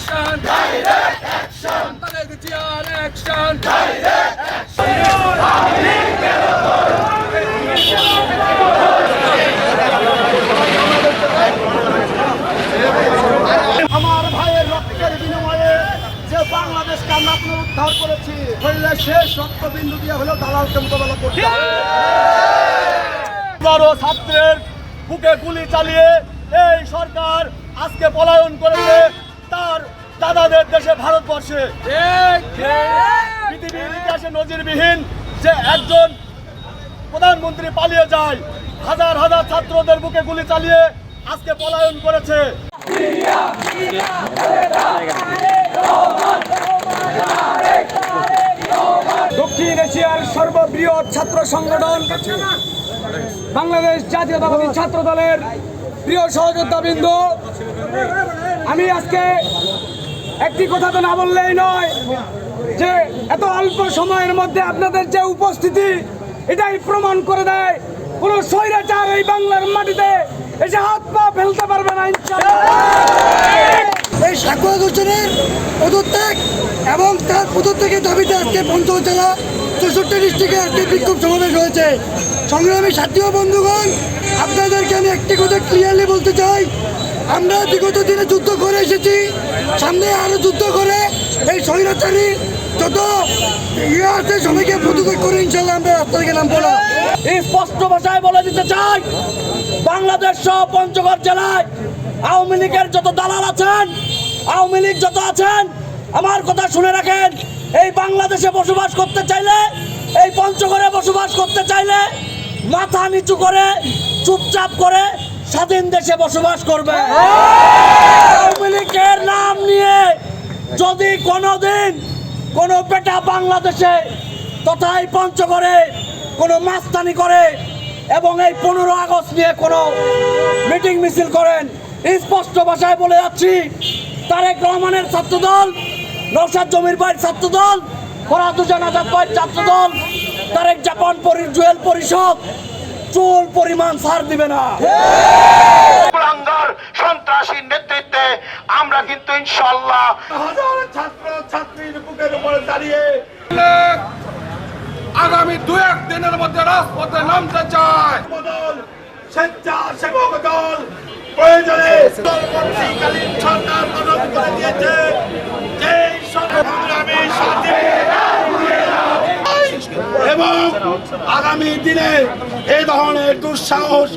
Action action direct action Tarek জিয়ার action আমার ভাইয়ের রক্তের বিনিময়ে যে বাংলাদেশকে আমরা উদ্ধার করেছি হইলে শেষ রক্তবিন্দু দিয়ে হলেও দালালকে মোকাবেলা করতে ছাত্রের বুকে গুলি চালিয়ে এই সরকার আজকে পলায়ন করেছে। তার দাদাদের দেশে ভারতবর্ষে। পৃথিবীর ইতিহাসে নজিরবিহীন যে একজন প্রধানমন্ত্রী পালিয়ে যায় হাজার হাজার ছাত্রদের বুকে গুলি চালিয়ে আজকে পলায়ন করেছে। দক্ষিণ এশিয়ার সর্ববৃহৎ ছাত্র সংগঠন বাংলাদেশ জাতীয়তাবাদী ছাত্র দলের প্রিয় সহযোদ্ধাবৃন্দ আমি আজকে একটি কথা তো না বললেই নয় যে এত অল্প সময়ের মধ্যে আপনাদের যে উপস্থিতি, এটাই প্রমাণ করে দেয় কোন স্বৈরাচার এই বাংলার মাটিতে এসে হাত পা ফেলতে পারবে না। এই সাকুয়া হোসেনের পদত্যাগ এবং তার পদত্যাগের দাবিতে আজকে পঞ্চগড় জেলা চৌষট্টি ডিস্ট্রিক্টে আজকে বিক্ষোভ সমাবেশ হয়েছে সংগ্রামী সাথী বন্ধুগণ, আপনাদেরকে আমি একটি কথা ক্লিয়ারলি বলতে চাই আমরা বিগত দিনে যুদ্ধ করে এসেছি, সামনে আরও যুদ্ধ করে এই স্বৈরাচারী যত ইয়ে আছে সবাইকে প্রতিরোধ করে ইনশাল্লাহ আমরা রাস্তা থেকে নামবো না এই স্পষ্ট ভাষায় বলে দিতে চাই, বাংলাদেশ সহ পঞ্চগড় জেলায় আওয়ামী লীগের যত দালাল আছেন, আওয়ামী লীগ যত আছেন, আমার কথা শুনে রাখেন, এই বাংলাদেশে বসবাস করতে চাইলে, এই পঞ্চগড়ে বসবাস করতে চাইলে মাথা নিচু করে, চুপচাপ করে স্বাধীন দেশে বসবাস করবে। আওয়ামী লীগের নাম নিয়ে যদি কোনোদিন কোনো বেটা বাংলাদেশে তথা এই পঞ্চগড়ে কোনো মাস্তানি করে এবং এই পনেরো আগস্ট নিয়ে কোনো মিটিং মিছিল করেন, স্পষ্ট ভাষায় বলে যাচ্ছি, তারেক রহমানের ছাত্রদল নৌসাদ জমির ভাইয়ের ছাত্রদল ফরাদুজান আজাদ ভাইয়ের ছাত্রদল, তারেক জাপান পরি, জুয়েল পরিষদ চুল পরিমাণ ছাড় দিবে না। সন্ত্রাসীর নেতৃত্বে আমরা কিন্তু ইনশাল্লাহ হাজার ছাত্র ছাত্রীর বুকের উপরে দাঁড়িয়ে আগামী দু এক দিনের মধ্যে রাজপথে নামতে চায়। দল স্বেচ্ছাসেবক দল প্রয়োজনে সরকার গঠন করে দিয়েছে। সংগ্রামী শান্তি এবং আগামী দিনে এই ধরনের দুঃসাহস